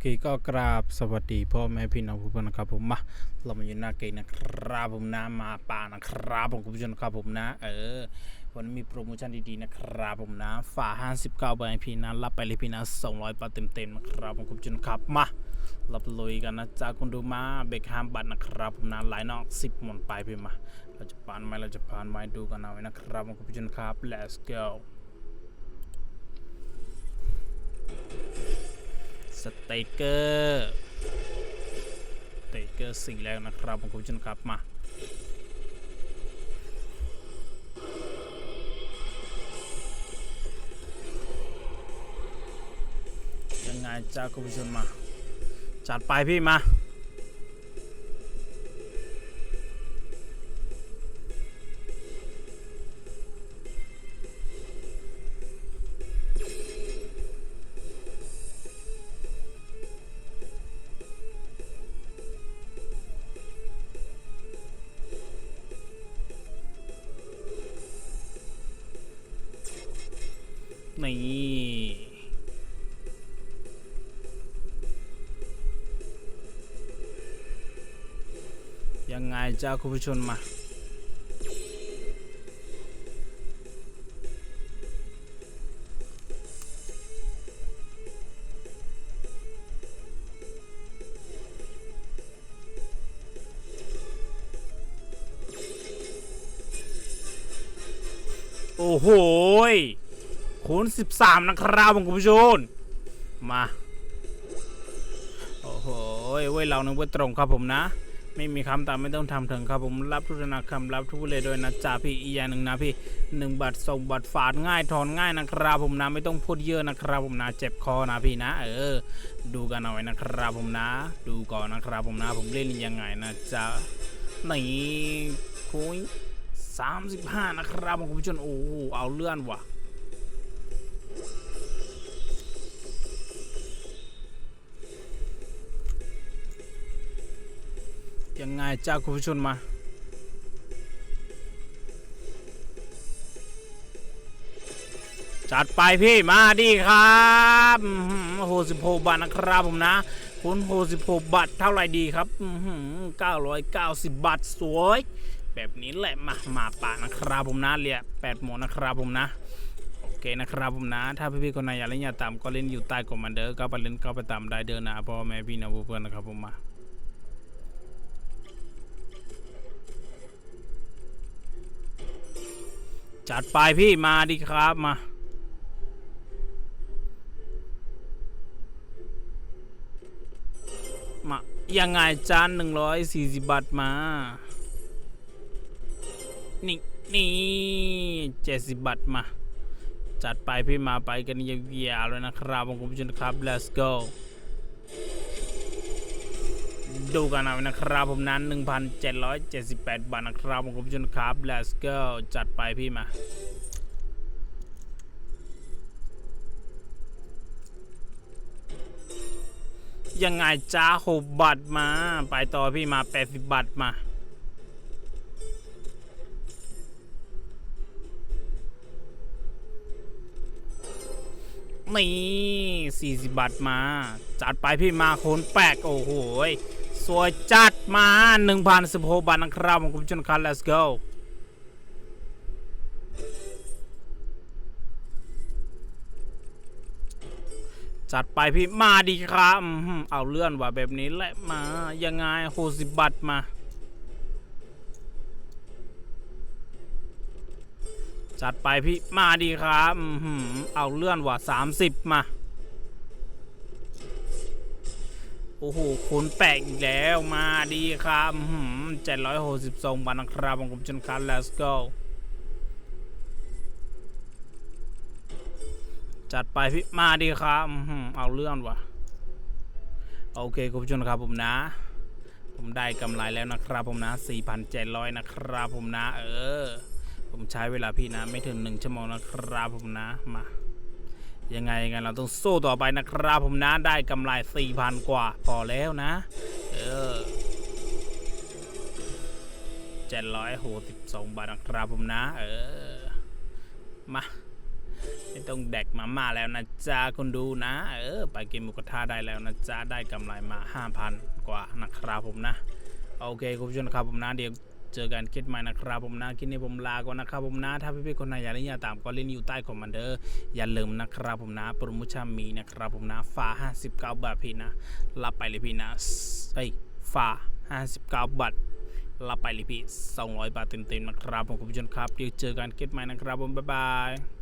เคก็กราบสวัสดีพ่อแม่พี่น้องผู้ชมนะครับผมมาเรามาอยู่หน้าเกมนะครับผมนะมาป่านะครับผมคุณผู้ชมครับผมนะ เออวันนี้มีโปรโมชั่นดีๆนะครับผมนะฝา59ใบพี่นะรับไปเลยพี่นะ200บาทเต็มๆนะครับผมคุณผู้ชมครับมาเราไปลุยกันนะจ๊ะคุณดูมาเบคแฮมบัตรนะครับผมนะไลน์นอก 10หมดไปพี่มาเราจะผ่านไหมเราจะผ่านไหมดูกันเอาไว้นะครับผมคุณผู้ชมครับ let's go สเตเกอร์สเตเกอร์สิ่งแรกนะครับผมคุณผู้ชมครับมายังไงจ้าคุณผู้ชมมา จัดไปพี่มา นี่ยังไงจ้าคุณผู้ชมมาโอ้โห คูณ 13 นะครับคุณผู้ชมมา โอ้โหเว้ยเรานึกว่าตรงครับผมนะ ไม่มีคำตามไม่ต้องทำถึงครับผมรับทุกธนาคำรับทุกเลยโดยนะจ่าพี่อีกอย่างหนึ่งนะพี่หนึ่งบัตรส่งบัตรฝาดง่ายถอนง่ายนะครับผมนะไม่ต้องพูดเยอะนะครับผมนะเจ็บคอนะพี่นะ เออ ดูกันเอาไว้นะครับผมนะ ดูก่อนนะครับผมนะผมเล่นยังไงนะจ๊ะนี่คุยสามสิบห้านะครับผมคุณผู้ชมโอ้เอาเลื่อนว่ะ ยังไงจ้าคุณผู้ชมมาจัดไปพี่มาดีครับโหสิบหกบาทนะครับผมนะคุณโหสิบหกบาทเท่าไรดีครับเก้าร้อยเก้าสิบบาทสวย แบบนี้แหละมามาป่านะครับผมนะเรียแปดโมงนะครับผมนะโอเคนะครับผมนะ ถ้าพี่ๆคนไหนอยากเล่นอยากตามก็เล่นอยู่ใต้คอมมานเดอร์ก็ไปเล่นก็ไปตามได้เดินนะพ่อแม่พี่น้องเพื่อนนะครับผมมา จัดไปพี่มาดิครับมา มา ยังไงจานหนึ่งร้อยสี่สิบบาทมา นี่นี่เจ็ดสิบบาทมา จัดไปพี่มาไปกันยาวๆเลยนะครับผมคุณผู้ชมครับ let's go ดูกันเอานะครับผมนั้น 1,778 บาทนะครับผมคุณผู้ชมครับ let's go จัดไปพี่มายังไงจ้าหกบาทมา ไปต่อพี่มา 80 บาทมา นี่ 40 บาทมา จัดไปพี่มาโคนแปลกโอ้โห สวยจัดมา1,016บาทนะครับผมคุณผู้ชมครับ let's go จัดไปพี่มาดีครับ เอาเลื่อนว่าแบบนี้แหละมา ยังไงโหสิบบัตรมา จัดไปพี่มาดีครับ เอาเลื่อนว่าสามสิบมา โอ้โหคุณแปลกอีกแล้วมาดีครับเจ็ดร้อยหกสิบสองบาทนะครับผมคุนคัน let's go จัดไปพี่มาดีครับเอาเรื่องวะโอเคคุณผู้ชมครับผมนะ ผมได้กำไรแล้วนะครับผมนะ 4,700 นะครับผมนะ เออ ผมใช้เวลาพี่นะ ไม่ถึง 1 ชั่วโมงนะครับผมนะมา ยังไงยังไงเราต้องสู้ต่อไปนะครับผมนะได้กำไร4,000กว่า พอแล้วนะ เออ762บสองบาทนะครับผมนะ เออ มาไม่ต้องแดกมาม่าแล้วนะจ๊ะคนดูนะ เออ ไปกินหมูกระทะได้แล้วนะจ๊ะได้กำไรมา5,000กว่านะครับผมนะ โอเคคุณผู้ชมครับผมนะเดี๋ยว เจอกันคลิปใหม่นะครับผมนะคลิปนี้ผมลาก่อนนะครับผมนะถ้าพี่ๆคนไหนอยากเล่นอยากตามก็เล่นอยู่ใต้คอมเมนเดอร์อย่าลืมนะครับผมนะโปรโมชั่นมีนะครับผมนะฟ้า59 บาทพี่นะรับไปเลยพี่นะเฮ้ยฟ้า59 บาทรับไปเลยพี่200 บาทเต็มๆนะครับผมคุณผู้ชมครับเดี๋ยวเจอกันคลิปใหม่นะครับผมบ๊ายบาย